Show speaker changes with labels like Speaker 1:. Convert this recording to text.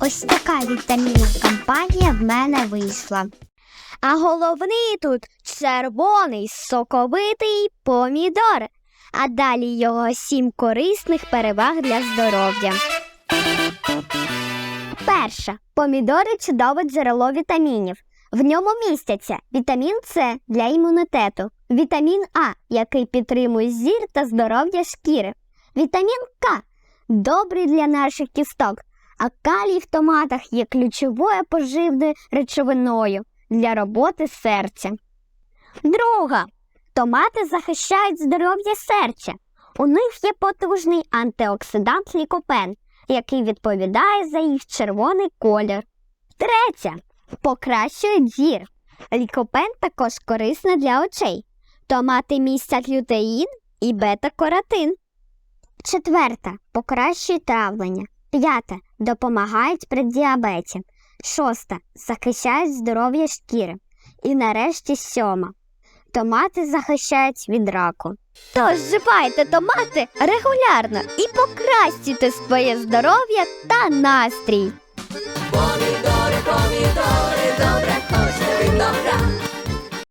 Speaker 1: Ось така вітамінна кампанія в мене вийшла. А головний тут червоний соковитий помідор. А далі його сім корисних переваг для здоров'я. Перша. Помідори чудове джерело вітамінів. В ньому містяться вітамін С для імунітету, вітамін А, який підтримує зір та здоров'я шкіри, вітамін К добрий для наших кісток, а калій в томатах є ключовою поживною речовиною для роботи серця. Друга. Томати захищають здоров'я серця. У них є потужний антиоксидант лікопен, який відповідає за їх червоний колір. Третя. Покращують зір. Лікопен також корисний для очей. Томати містять лютеїн і бета-каротин. Четверта. Покращують травлення. П'ята. Допомагають при діабеті. Шоста. Захищають здоров'я шкіри. І нарешті сьома. Томати захищають від раку. Тож вживайте томати регулярно і покращуйте своє здоров'я та настрій.